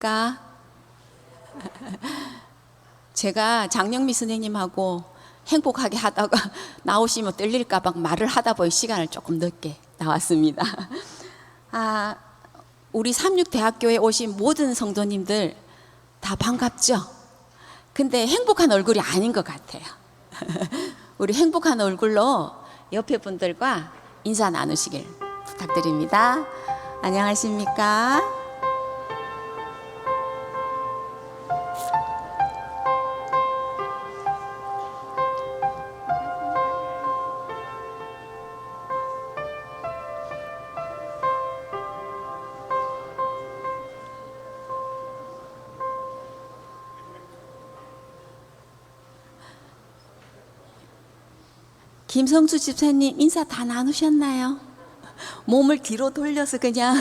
까 제가 장영미 선생님하고 행복하게 하다가 나오시면 떨릴까 봐 말을 하다 보니 시간을 조금 늦게 나왔습니다. 아, 우리 삼육대학교에 오신 모든 성도님들 다 반갑죠? 근데 행복한 얼굴이 아닌 것 같아요. 우리 행복한 얼굴로 옆에 분들과 인사 나누시길 부탁드립니다. 안녕하십니까? 김성수 집사님 인사 다 나누셨나요? 몸을 뒤로 돌려서 그냥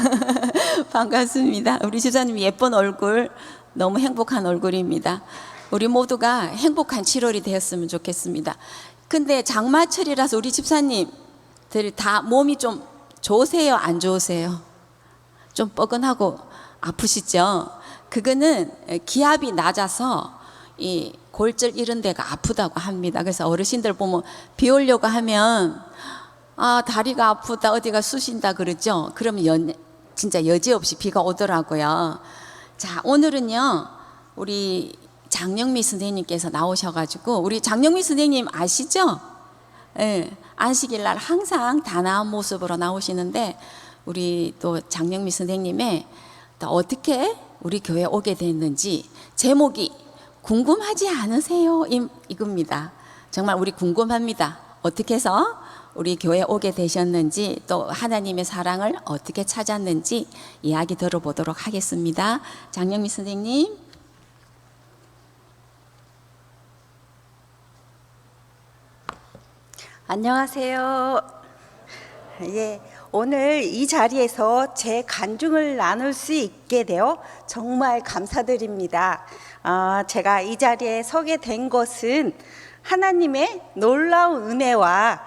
반갑습니다. 우리 집사님 예쁜 얼굴, 너무 행복한 얼굴입니다. 우리 모두가 행복한 7월이 되었으면 좋겠습니다. 근데 장마철이라서 우리 집사님들 다 몸이 좀 좋으세요? 안 좋으세요? 좀 뻐근하고 아프시죠? 그거는 기압이 낮아서 이 골절 이런 데가 아프다고 합니다. 그래서 어르신들 보면 비 오려고 하면 아 다리가 아프다 어디가 쑤신다 그러죠. 그러면 연, 진짜 여지없이 비가 오더라고요. 자 오늘은요 우리 장영미 선생님께서 나오셔가지고 우리 장영미 선생님 아시죠? 예, 안식일 날 항상 단아한 모습으로 나오시는데 우리 또 장영미 선생님의 또 어떻게 우리 교회 오게 됐는지 제목이 궁금하지 않으세요? 이- 이겁니다. 정말 우리 궁금합니다. 어떻게 해서 우리 교회 오게 되셨는지 또 하나님의 사랑을 어떻게 찾았는지 이야기 들어보도록 하겠습니다. 장영미 선생님. 안녕하세요. 예, 오늘 이 자리에서 제 간증을 나눌 수 있게 되어 정말 감사드립니다. 아, 제가 이 자리에 서게 된 것은 하나님의 놀라운 은혜와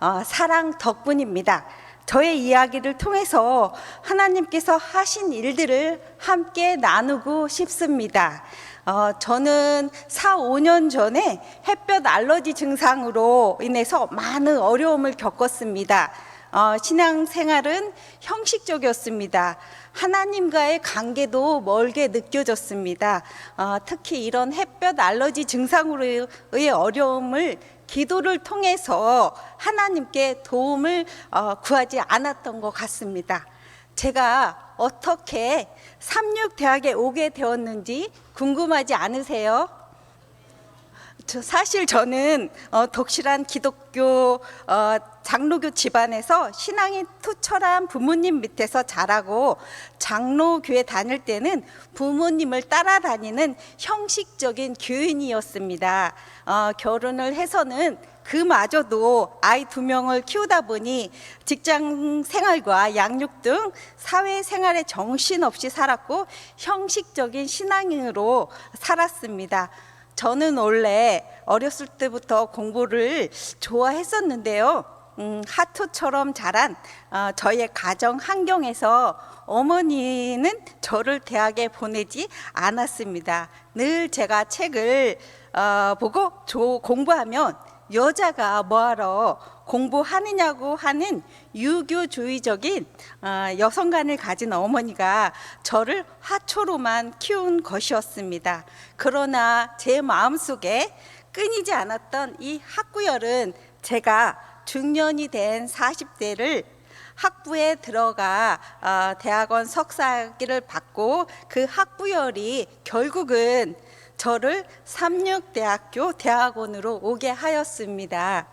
어, 사랑 덕분입니다. 저의 이야기를 통해서 하나님께서 하신 일들을 함께 나누고 싶습니다. 어, 저는 4, 5년 전에 햇볕 알러지 증상으로 인해서 많은 어려움을 겪었습니다. 어, 신앙 생활은 형식적이었습니다. 하나님과의 관계도 멀게 느껴졌습니다. 어, 특히 이런 햇볕 알러지 증상으로의 어려움을 기도를 통해서 하나님께 도움을 어, 구하지 않았던 것 같습니다. 제가 어떻게 삼육대학에 오게 되었는지 궁금하지 않으세요? 저 사실 저는 어, 독실한 기독교 어, 장로교 집안에서 신앙이 투철한 부모님 밑에서 자라고 장로교회 다닐 때는 부모님을 따라다니는 형식적인 교인이었습니다. 어, 결혼을 해서는 그마저도 아이 두 명을 키우다 보니 직장 생활과 양육 등 사회 생활에 정신없이 살았고 형식적인 신앙인으로 살았습니다. 저는 원래 어렸을 때부터 공부를 좋아했었는데요. 음, 하트처럼 자란 어, 저의 가정 환경에서 어머니는 저를 대학에 보내지 않았습니다. 늘 제가 책을 어, 보고 조, 공부하면 여자가 뭐하러 공부하느냐고 하는 유교주의적인 어, 여성관을 가진 어머니가 저를 화초로만 키운 것이었습니다. 그러나 제 마음속에 끊이지 않았던 이 학구열은 제가 중년이 된 40대를 학부에 들어가 어, 대학원 석사학위를 받고 그 학부열이 결국은 저를 삼육대학교 대학원으로 오게 하였습니다.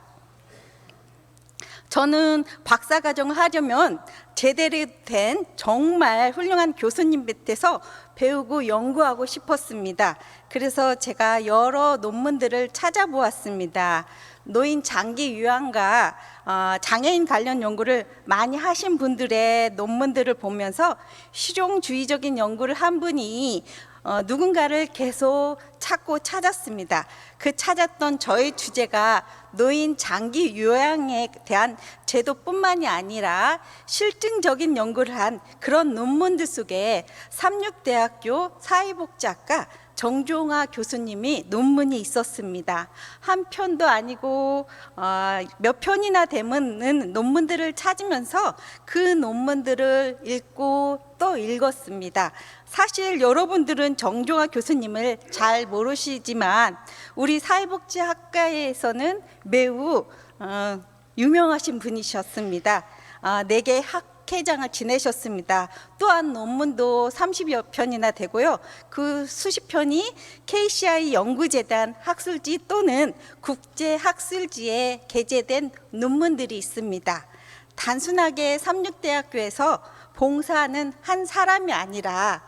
저는 박사 과정을 하려면 제대로 된 정말 훌륭한 교수님 밑에서 배우고 연구하고 싶었습니다. 그래서 제가 여러 논문들을 찾아보았습니다. 노인 장기 요양과 어, 장애인 관련 연구를 많이 하신 분들의 논문들을 보면서 실용주의적인 연구를 한 분이 어, 누군가를 계속 찾고 찾았습니다. 그 찾았던 저의 주제가 노인 장기 요양에 대한 제도뿐만이 아니라 실증적인 연구를 한 그런 논문들 속에 삼육대학교 사회복지학과 정종화 교수님이 논문이 있었습니다. 한 편도 아니고 어, 몇 편이나 되는 논문들을 찾으면서 그 논문들을 읽고 또 읽었습니다. 사실 여러분들은 정종화 교수님을 잘 모르시지만 우리 사회복지학과에서는 매우 어, 유명하신 분이셨습니다. 아, 네개 학 회장을 지내셨습니다. 또한 논문도 30여 편이나 되고요. 그 수십 편이 KCI 연구재단 학술지 또는 국제학술지에 게재된 논문들이 있습니다. 단순하게 삼육대학교에서 봉사하는 한 사람이 아니라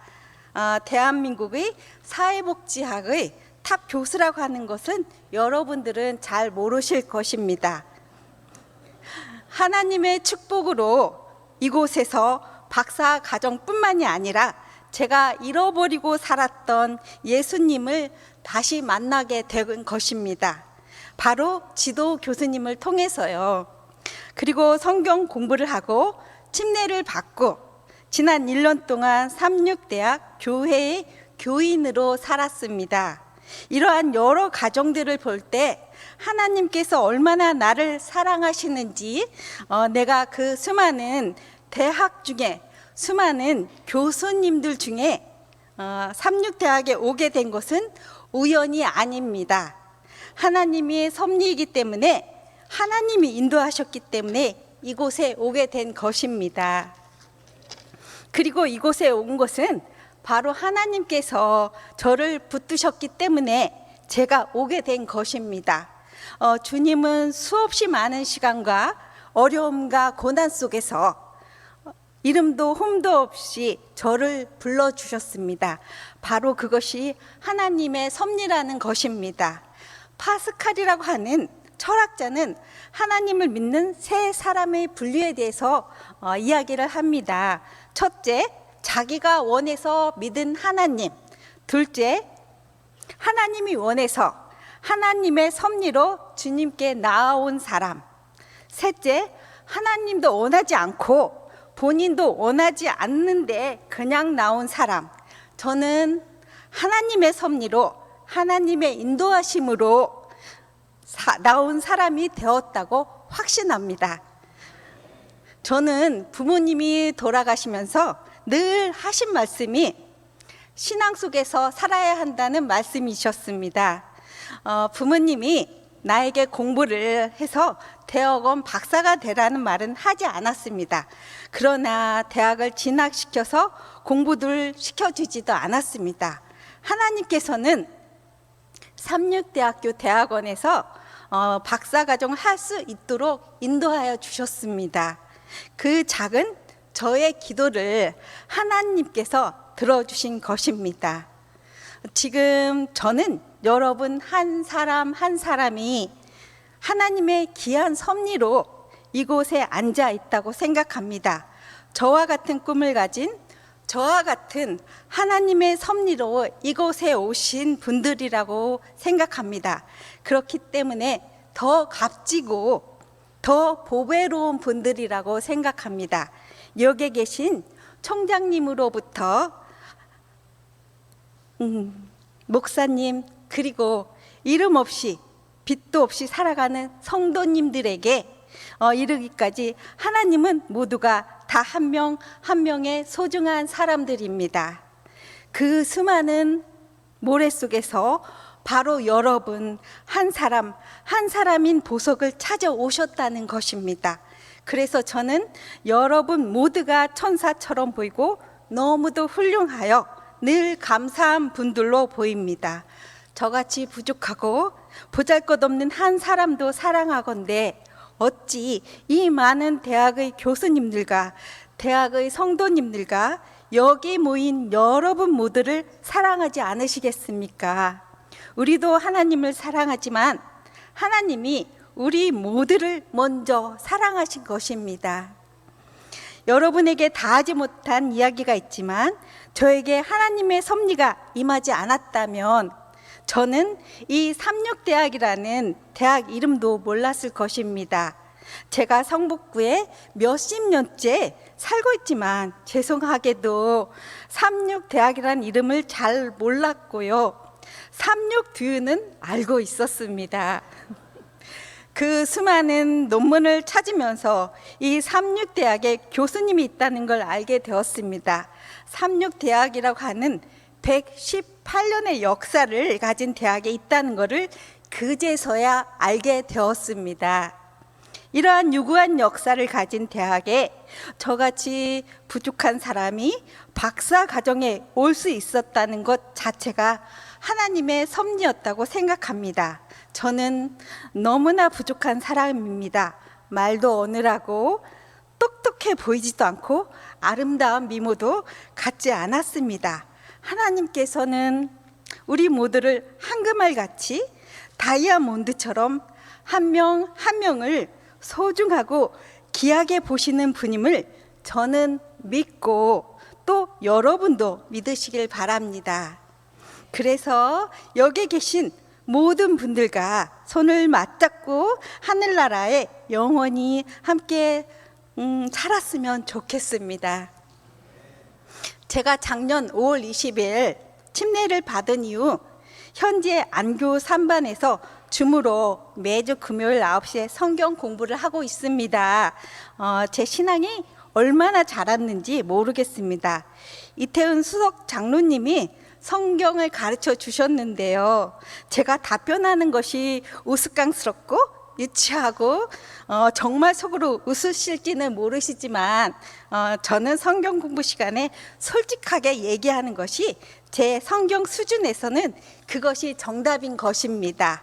아, 대한민국의 사회복지학의 탑 교수라고 하는 것은 여러분들은 잘 모르실 것입니다. 하나님의 축복으로 이곳에서 박사 가정뿐만이 아니라 제가 잃어버리고 살았던 예수님을 다시 만나게 된 것입니다. 바로 지도 교수님을 통해서요. 그리고 성경 공부를 하고 침례를 받고 지난 1년 동안 삼육대학 교회의 교인으로 살았습니다. 이러한 여러 가정들을 볼 때 하나님께서 얼마나 나를 사랑하시는지 어, 내가 그 수많은 대학 중에 수많은 교수님들 중에 어, 삼육대학에 오게 된 것은 우연이 아닙니다. 하나님의 섭리이기 때문에 하나님이 인도하셨기 때문에 이곳에 오게 된 것입니다. 그리고 이곳에 온 것은 바로 하나님께서 저를 붙드셨기 때문에 제가 오게 된 것입니다. 어, 주님은 수없이 많은 시간과 어려움과 고난 속에서 이름도 홈도 없이 저를 불러주셨습니다. 바로 그것이 하나님의 섭리라는 것입니다. 파스칼이라고 하는 철학자는 하나님을 믿는 세 사람의 분류에 대해서 어, 이야기를 합니다. 첫째, 자기가 원해서 믿은 하나님. 둘째, 하나님이 원해서 하나님의 섭리로 주님께 나아온 사람. 셋째, 하나님도 원하지 않고 본인도 원하지 않는데 그냥 나온 사람. 저는 하나님의 섭리로 하나님의 인도하심으로 사- 나온 사람이 되었다고 확신합니다. 저는 부모님이 돌아가시면서 늘 하신 말씀이 신앙 속에서 살아야 한다는 말씀이셨습니다. 어, 부모님이 나에게 공부를 해서 대학원 박사가 되라는 말은 하지 않았습니다. 그러나 대학을 진학시켜서 공부를 시켜주지도 않았습니다. 하나님께서는 삼육대학교 대학원에서 어, 박사과정 할 수 있도록 인도하여 주셨습니다. 그 작은 저의 기도를 하나님께서 들어주신 것입니다. 지금 저는 여러분 한 사람 한 사람이 하나님의 귀한 섭리로 이곳에 앉아 있다고 생각합니다. 저와 같은 꿈을 가진 저와 같은 하나님의 섭리로 이곳에 오신 분들이라고 생각합니다. 그렇기 때문에 더 값지고 더 보배로운 분들이라고 생각합니다. 여기 계신 총장님으로부터 음, 목사님 그리고 이름 없이 빛도 없이 살아가는 성도님들에게 어, 이르기까지 하나님은 모두가 다 한명한 명의 소중한 사람들입니다. 그 수많은 모래 속에서 바로 여러분 한 사람 한 사람인 보석을 찾아오셨다는 것입니다. 그래서 저는 여러분 모두가 천사처럼 보이고 너무도 훌륭하여 늘 감사한 분들로 보입니다. 저같이 부족하고 보잘 것 없는 한 사람도 사랑하건대 어찌 이 많은 대학의 교수님들과 대학의 성도님들과 여기 모인 여러분 모두를 사랑하지 않으시겠습니까? 우리도 하나님을 사랑하지만 하나님이 우리 모두를 먼저 사랑하신 것입니다. 여러분에게 다 하지 못한 이야기가 있지만 저에게 하나님의 섭리가 임하지 않았다면 저는 이 삼육대학이라는 대학 이름도 몰랐을 것입니다. 제가 성북구에 몇십 년째 살고 있지만 죄송하게도 삼육대학이라는 이름을 잘 몰랐고요. 삼육듀는 알고 있었습니다. 그 수많은 논문을 찾으면서 이 삼육대학에 교수님이 있다는 걸 알게 되었습니다. 삼육대학이라고 하는 118년의 역사를 가진 대학에 있다는 것을 그제서야 알게 되었습니다. 이러한 유구한 역사를 가진 대학에 저같이 부족한 사람이 박사 과정에 올 수 있었다는 것 자체가 하나님의 섭리였다고 생각합니다. 저는 너무나 부족한 사람입니다. 말도 어느라고 똑똑해 보이지도 않고 아름다운 미모도 갖지 않았습니다. 하나님께서는 우리 모두를 한금알 같이 다이아몬드처럼 한 명한 명을 소중하고 귀하게 보시는 분임을 저는 믿고 또 여러분도 믿으시길 바랍니다. 그래서 여기 계신 모든 분들과 손을 맞잡고 하늘나라에 영원히 함께 음, 살았으면 좋겠습니다. 제가 작년 5월 20일 침례를 받은 이후 현재 안교 3반에서 줌으로 매주 금요일 9시에 성경 공부를 하고 있습니다. 어, 제 신앙이 얼마나 자랐는지 모르겠습니다. 이태훈 수석 장로님이 성경을 가르쳐 주셨는데요. 제가 답변하는 것이 우스꽝스럽고 유치하고 어, 정말 속으로 웃으실지는 모르시지만 어, 저는 성경 공부 시간에 솔직하게 얘기하는 것이 제 성경 수준에서는 그것이 정답인 것입니다.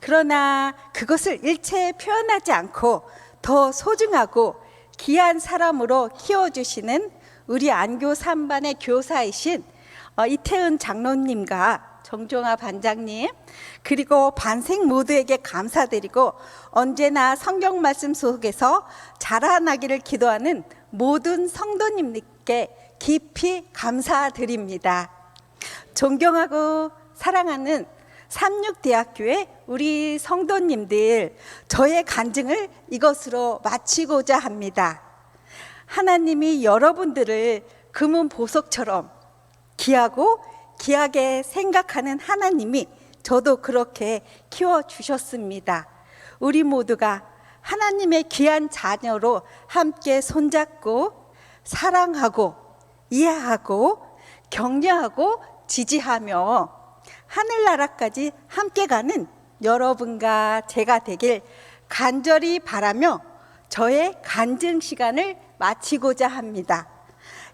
그러나 그것을 일체 표현하지 않고 더 소중하고 귀한 사람으로 키워주시는 우리 안교 3반의 교사이신 어, 이태은 장로님과 정종아 반장님 그리고 반생 모두에게 감사드리고 언제나 성경 말씀 속에서 자라나기를 기도하는 모든 성도님께 깊이 감사드립니다. 존경하고 사랑하는 삼육대학교의 우리 성도님들 저의 간증을 이것으로 마치고자 합니다. 하나님이 여러분들을 금은 보석처럼 귀하고 귀하게 생각하는 하나님이 저도 그렇게 키워 주셨습니다. 우리 모두가 하나님의 귀한 자녀로 함께 손잡고 사랑하고 이해하고 격려하고 지지하며 하늘나라까지 함께 가는 여러분과 제가 되길 간절히 바라며 저의 간증 시간을 마치고자 합니다.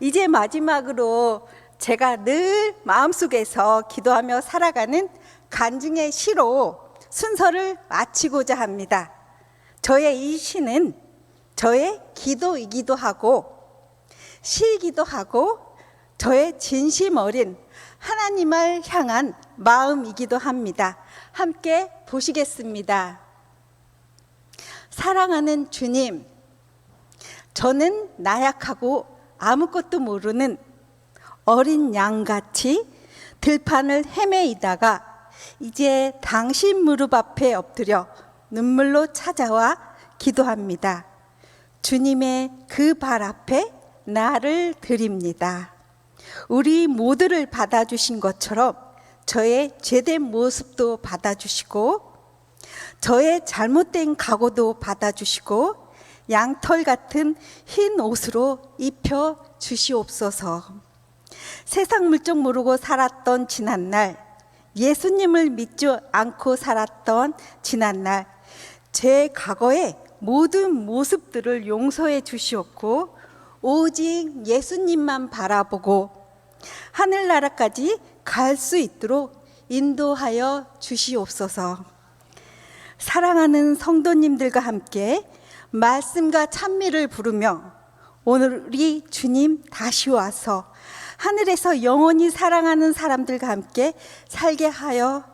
이제 마지막으로 제가 늘 마음속에서 기도하며 살아가는 간증의 시로 순서를 마치고자 합니다. 저의 이 시는 저의 기도이기도 하고 시이기도 하고 저의 진심 어린 하나님을 향한 마음이기도 합니다. 함께 보시겠습니다. 사랑하는 주님, 저는 나약하고 아무것도 모르는 어린 양같이 들판을 헤매이다가 이제 당신 무릎 앞에 엎드려 눈물로 찾아와 기도합니다. 주님의 그 발 앞에 나를 드립니다. 우리 모두를 받아주신 것처럼 저의 죄된 모습도 받아주시고 저의 잘못된 각오도 받아주시고 양털 같은 흰 옷으로 입혀 주시옵소서. 세상 물정 모르고 살았던 지난날, 예수님을 믿지 않고 살았던 지난날, 제 과거의 모든 모습들을 용서해 주시옵고, 오직 예수님만 바라보고, 하늘나라까지 갈 수 있도록 인도하여 주시옵소서. 사랑하는 성도님들과 함께 말씀과 찬미를 부르며 오늘이 주님 다시 와서 하늘에서 영원히 사랑하는 사람들과 함께 살게 하여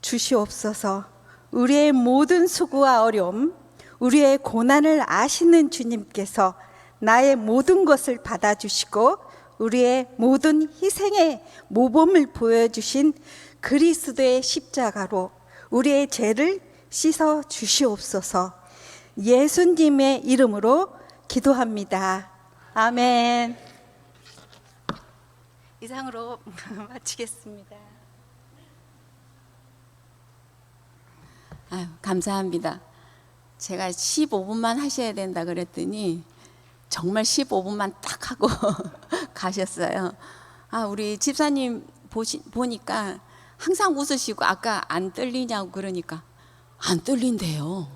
주시옵소서. 우리의 모든 수고와 어려움, 우리의 고난을 아시는 주님께서 나의 모든 것을 받아주시고 우리의 모든 희생의 모범을 보여주신 그리스도의 십자가로 우리의 죄를 씻어 주시옵소서. 예수님의 이름으로 기도합니다. 아멘. 이상으로 마치겠습니다. 아유, 감사합니다. 제가 15분만 하셔야 된다 그랬더니 정말 15분만 딱 하고 가셨어요. 아, 우리 집사님 보시, 보니까 항상 웃으시고 아까 안 떨리냐고 그러니까 안 떨린대요.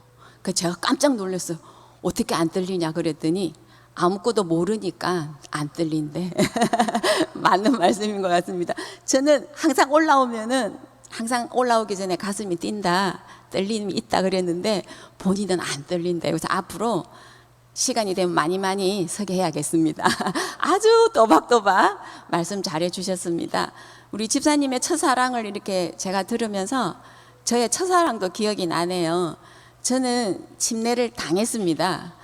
그 제가 깜짝 놀랐어요. 어떻게 안 떨리냐 그랬더니 아무것도 모르니까 안 떨린대. 맞는 말씀인 것 같습니다. 저는 항상 올라오면은 항상 올라오기 전에 가슴이 뛴다, 떨림이 있다 그랬는데 본인은 안 떨린대. 그래서 앞으로 시간이 되면 많이 많이 서게 해야겠습니다. 아주 또박또박 말씀 잘해 주셨습니다. 우리 집사님의 첫사랑을 이렇게 제가 들으면서 저의 첫사랑도 기억이 나네요. 저는 침례를 당했습니다.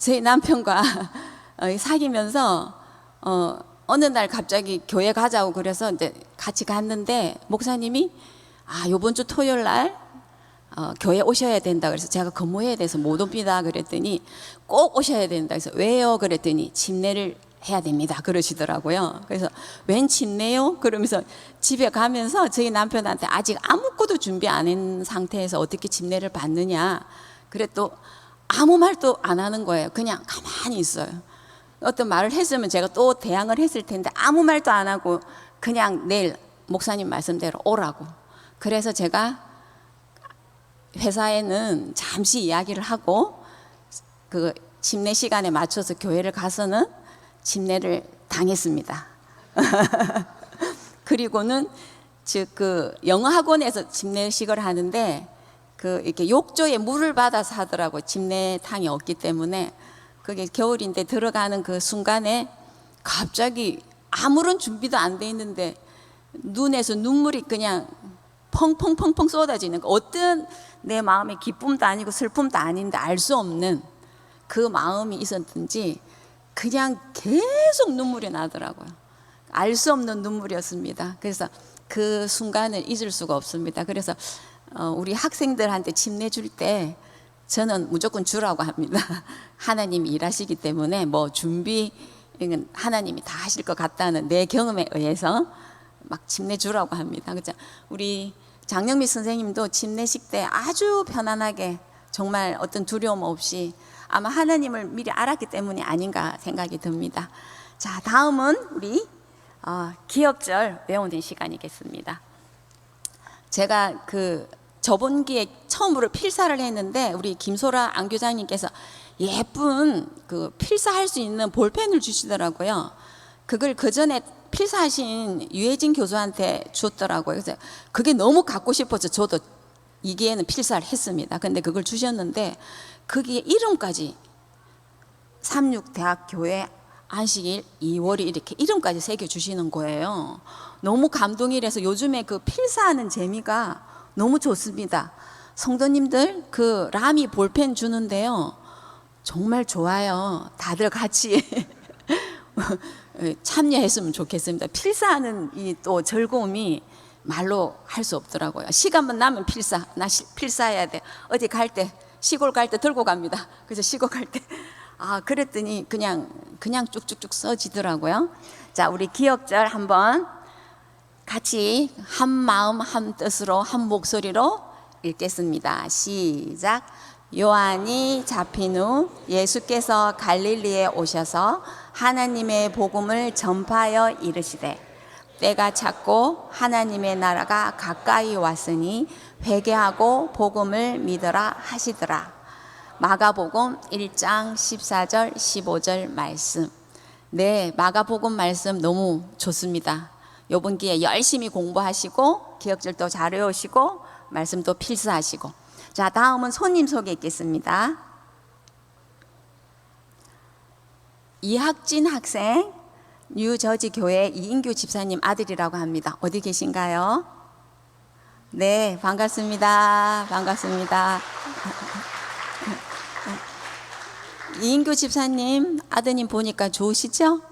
제 남편과 어, 사귀면서 어, 어느 날 갑자기 교회 가자고 그래서 이제 같이 갔는데 목사님이 아 요번 주 토요일 날 어, 교회 오셔야 된다. 그래서 제가 근무해야 돼서 못 옵니다 그랬더니 꼭 오셔야 된다 그래서 왜요? 그랬더니 침례를 해야 됩니다 그러시더라고요. 그래서 웬 침례요? 그러면서 집에 가면서 저희 남편한테 아직 아무것도 준비 안 한 상태에서 어떻게 침례를 받느냐. 그래 또 아무 말도 안 하는 거예요. 그냥 가만히 있어요. 어떤 말을 했으면 제가 또 대항을 했을 텐데 아무 말도 안 하고 그냥 내일 목사님 말씀대로 오라고. 그래서 제가 회사에는 잠시 이야기를 하고 그 침례 시간에 맞춰서 교회를 가서는 침례를 당했습니다. 그리고는 즉 그 영어 학원에서 침례식을 하는데 그 이렇게 욕조에 물을 받아서 하더라고 침례탕이 없기 때문에 그게 겨울인데 들어가는 그 순간에 갑자기 아무런 준비도 안 돼 있는데 눈에서 눈물이 그냥 펑펑펑펑 쏟아지는 거. 어떤 내 마음의 기쁨도 아니고 슬픔도 아닌데 알 수 없는 그 마음이 있었든지 그냥 계속 눈물이 나더라고요. 알 수 없는 눈물이었습니다. 그래서 그 순간을 잊을 수가 없습니다. 그래서 어, 우리 학생들한테 침내 줄 때 저는 무조건 주라고 합니다. 하나님이 일하시기 때문에 뭐 준비 이건 하나님이 다 하실 것 같다는 내 경험에 의해서 막 침내 주라고 합니다. 그죠? 우리 장영미 선생님도 침례식 때 아주 편안하게 정말 어떤 두려움 없이 아마 하나님을 미리 알았기 때문이 아닌가 생각이 듭니다. 자, 다음은 우리 어, 기억절 외우는 시간이겠습니다. 제가 그 저번 기에 처음으로 필사를 했는데 우리 김소라 안교장님께서 예쁜 그 필사할 수 있는 볼펜을 주시더라고요. 그걸 그 전에 필사하신 유해진 교수한테 줬더라고요. 그래서 그게 너무 갖고 싶어서 저도 이 기에는 필사를 했습니다. 근데 그걸 주셨는데 거기에 이름까지 삼육대학교회 안식일 2월이 이렇게 이름까지 새겨 주시는 거예요. 너무 감동이라서 요즘에 그 필사하는 재미가 너무 좋습니다. 성도님들 그 라미 볼펜 주는데요. 정말 좋아요. 다들 같이 참여했으면 좋겠습니다. 필사하는 이 또 즐거움이 말로 할 수 없더라고요. 시간만 나면 필사, 나 시, 필사해야 돼. 어디 갈 때, 시골 갈 때 들고 갑니다. 그래서 시골 갈 때, 아, 그랬더니 그냥, 그냥 쭉쭉쭉 써지더라고요. 자, 우리 기억절 한번 같이 한 마음, 한 뜻으로, 한 목소리로 읽겠습니다. 시작. 요한이 잡힌 후 예수께서 갈릴리에 오셔서 하나님의 복음을 전파하여 이르시되 때가 찼고 하나님의 나라가 가까이 왔으니 회개하고 복음을 믿으라 하시더라. 마가복음 1장 14절 15절 말씀. 네, 마가복음 말씀 너무 좋습니다. 요번 기회에 열심히 공부하시고 기억절도 잘 외우시고 말씀도 필수하시고. 자, 다음은 손님 소개 있겠습니다. 이학진 학생 뉴저지 교회 이인규 집사님 아들이라고 합니다. 어디 계신가요? 네, 반갑습니다. 반갑습니다. 이인규 집사님 아드님 보니까 좋으시죠?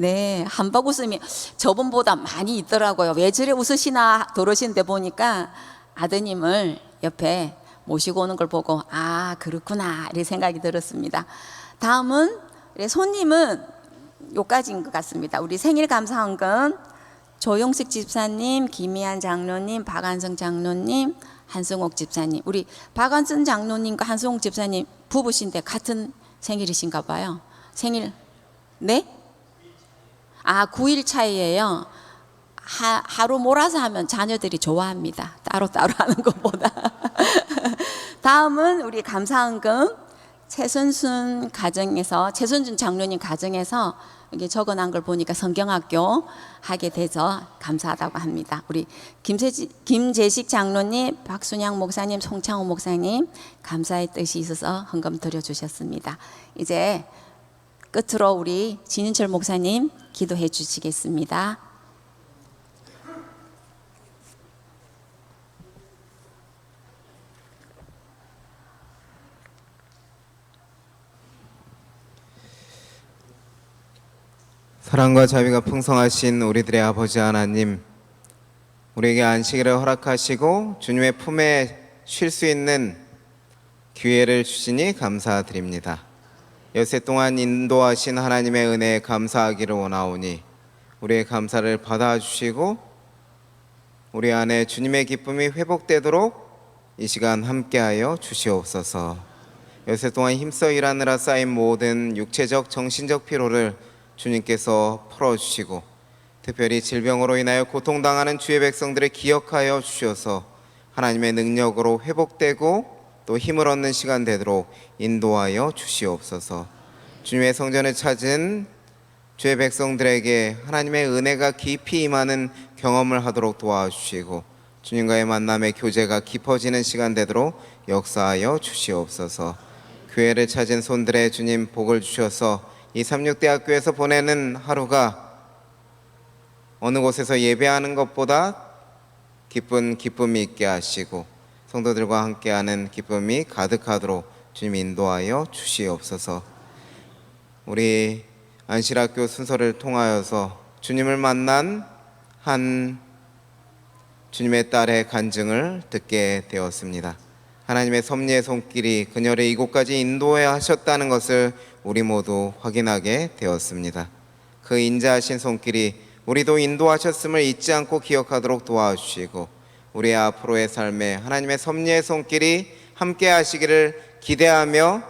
네, 한박 웃음이 저번보다 많이 있더라고요. 왜 저래 웃으시나 도로시는데 보니까 아드님을 옆에 모시고 오는 걸 보고 아 그렇구나 이렇게 생각이 들었습니다. 다음은 손님은 요까지인 것 같습니다. 우리 생일 감사헌금 조용식 집사님, 김희한 장로님, 박한성 장로님, 한승옥 집사님. 우리 박한성 장로님과 한승옥 집사님 부부신데 같은 생일이신가 봐요. 생일 네? 아, 9일 차이예요. 하, 하루 몰아서 하면 자녀들이 좋아합니다. 따로따로 하는 것보다. 다음은 우리 감사헌금 최선순 가정에서 최선준 장로님 가정에서 이게 적어놓은 걸 보니까 성경학교 하게 돼서 감사하다고 합니다. 우리 김세지, 김재식 장로님, 박순양 목사님, 송창호 목사님 감사의 뜻이 있어서 헌금 드려주셨습니다. 이제 끝으로 우리 진인철 목사님 기도해 주시겠습니다. 사랑과 자비가 풍성하신 우리들의 아버지 하나님, 우리에게 안식일을 허락하시고 주님의 품에 쉴 수 있는 기회를 주시니 감사드립니다. 여세 동안 인도하신 하나님의 은혜에 감사하기를 원하오니 우리의 감사를 받아주시고 우리 안에 주님의 기쁨이 회복되도록 이 시간 함께하여 주시옵소서. 여세 동안 힘써 일하느라 쌓인 모든 육체적, 정신적 피로를 주님께서 풀어주시고 특별히 질병으로 인하여 고통당하는 주의 백성들을 기억하여 주셔서 하나님의 능력으로 회복되고 또 힘을 얻는 시간 되도록 인도하여 주시옵소서. 주님의 성전을 찾은 주의 백성들에게 하나님의 은혜가 깊이 임하는 경험을 하도록 도와주시고 주님과의 만남의 교제가 깊어지는 시간 되도록 역사하여 주시옵소서. 교회를 찾은 손들의 주님 복을 주셔서 이 삼육대학교에서 보내는 하루가 어느 곳에서 예배하는 것보다 기쁜 기쁨이 있게 하시고 성도들과 함께하는 기쁨이 가득하도록 주님 인도하여 주시옵소서. 우리 안실학교 순서를 통하여서 주님을 만난 한 주님의 딸의 간증을 듣게 되었습니다. 하나님의 섭리의 손길이 그녀를 이곳까지 인도해 하셨다는 것을 우리 모두 확인하게 되었습니다. 그 인자하신 손길이 우리도 인도하셨음을 잊지 않고 기억하도록 도와주시고 우리 앞으로의 삶에 하나님의 섭리의 손길이 함께 하시기를 기대하며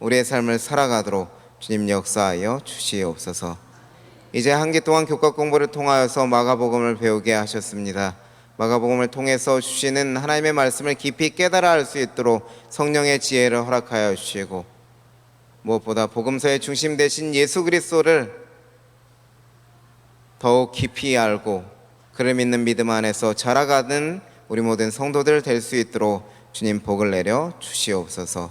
우리의 삶을 살아가도록 주님 역사하여 주시옵소서. 이제 한 기 동안 교과 공부를 통하여서 마가복음을 배우게 하셨습니다. 마가복음을 통해서 주시는 하나님의 말씀을 깊이 깨달아 알 수 있도록 성령의 지혜를 허락하여 주시고 무엇보다 복음서의 중심 되신 예수 그리스도를 더욱 깊이 알고 그를 믿는 믿음 안에서 자라가는 우리 모든 성도들 될 수 있도록 주님 복을 내려 주시옵소서.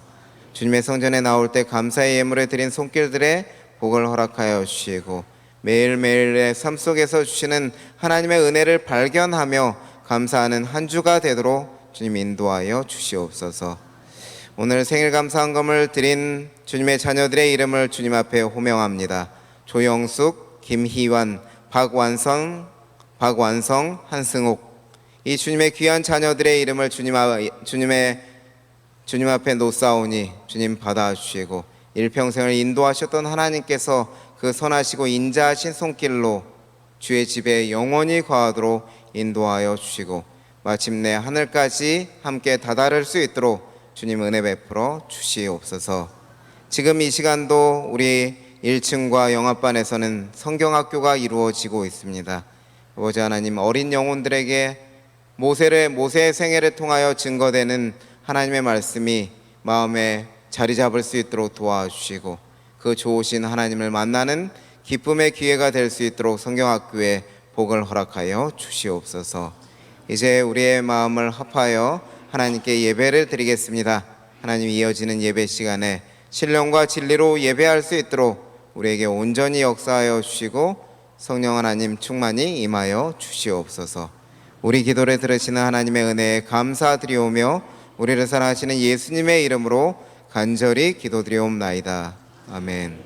주님의 성전에 나올 때 감사의 예물을 드린 손길들의 복을 허락하여 주시고 매일매일의 삶 속에서 주시는 하나님의 은혜를 발견하며 감사하는 한 주가 되도록 주님 인도하여 주시옵소서. 오늘 생일 감사한금을 드린 주님의 자녀들의 이름을 주님 앞에 호명합니다. 조영숙, 김희완, 박완성, 박완성, 한승옥 이 주님의 귀한 자녀들의 이름을 주님 앞 주님의 주님 앞에 놓사오니 주님 받아주시고 일평생을 인도하셨던 하나님께서 그 선하시고 인자하신 손길로 주의 집에 영원히 거하도록 인도하여 주시고 마침내 하늘까지 함께 다다를 수 있도록 주님 은혜 베풀어 주시옵소서. 지금 이 시간도 우리 1층과 영합반에서는 성경학교가 이루어지고 있습니다. 아버지 하나님 어린 영혼들에게 모세를 모세의 생애를 통하여 증거되는 하나님의 말씀이 마음에 자리 잡을 수 있도록 도와주시고 그 좋으신 하나님을 만나는 기쁨의 기회가 될 수 있도록 성경학교에 복을 허락하여 주시옵소서. 이제 우리의 마음을 합하여 하나님께 예배를 드리겠습니다. 하나님 이어지는 예배 시간에 신령과 진리로 예배할 수 있도록 우리에게 온전히 역사하여 주시고 성령 하나님 충만히 임하여 주시옵소서. 우리 기도를 들으시는 하나님의 은혜에 감사드리오며 우리를 사랑하시는 예수님의 이름으로 간절히 기도드리옵나이다. 아멘.